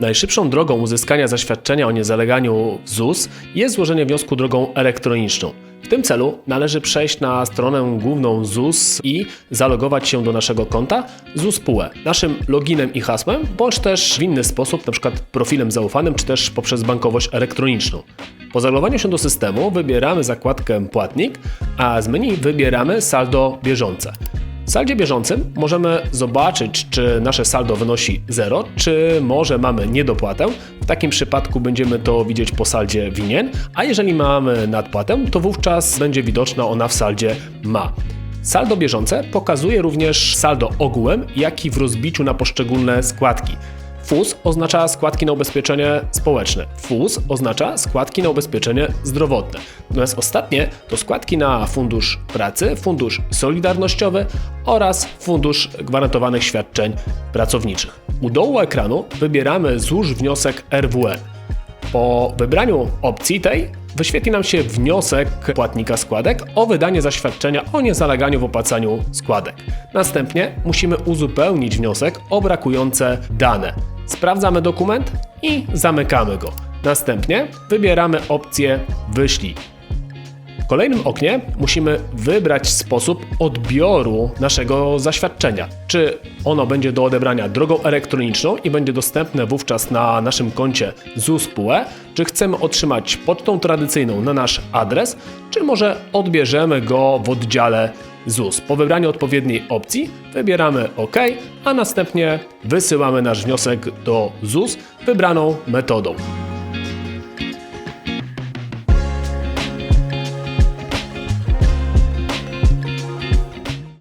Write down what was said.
Najszybszą drogą uzyskania zaświadczenia o niezaleganiu ZUS jest złożenie wniosku drogą elektroniczną. W tym celu należy przejść na stronę główną ZUS i zalogować się do naszego konta ZUS PUE, naszym loginem i hasłem, bądź też w inny sposób, np. profilem zaufanym, czy też poprzez bankowość elektroniczną. Po zalogowaniu się do systemu wybieramy zakładkę Płatnik, a z menu wybieramy saldo bieżące. W saldzie bieżącym możemy zobaczyć, czy nasze saldo wynosi 0, czy może mamy niedopłatę. W takim przypadku będziemy to widzieć po saldzie winien, a jeżeli mamy nadpłatę, to wówczas będzie widoczna ona w saldzie ma. Saldo bieżące pokazuje również saldo ogółem, jak i w rozbiciu na poszczególne składki. FUS oznacza składki na ubezpieczenie społeczne. FUS oznacza składki na ubezpieczenie zdrowotne. Natomiast ostatnie to składki na Fundusz Pracy, Fundusz Solidarnościowy oraz Fundusz Gwarantowanych Świadczeń Pracowniczych. U dołu ekranu wybieramy złóż wniosek RWN. Po wybraniu opcji tej wyświetli nam się wniosek płatnika składek o wydanie zaświadczenia o niezaleganiu w opłacaniu składek. Następnie musimy uzupełnić wniosek o brakujące dane. Sprawdzamy dokument i zamykamy go. Następnie wybieramy opcję Wyślij. W kolejnym oknie musimy wybrać sposób odbioru naszego zaświadczenia. Czy ono będzie do odebrania drogą elektroniczną i będzie dostępne wówczas na naszym koncie ZUS PUE, czy chcemy otrzymać pocztą tradycyjną na nasz adres, czy może odbierzemy go w oddziale ZUS. Po wybraniu odpowiedniej opcji wybieramy OK, a następnie wysyłamy nasz wniosek do ZUS wybraną metodą.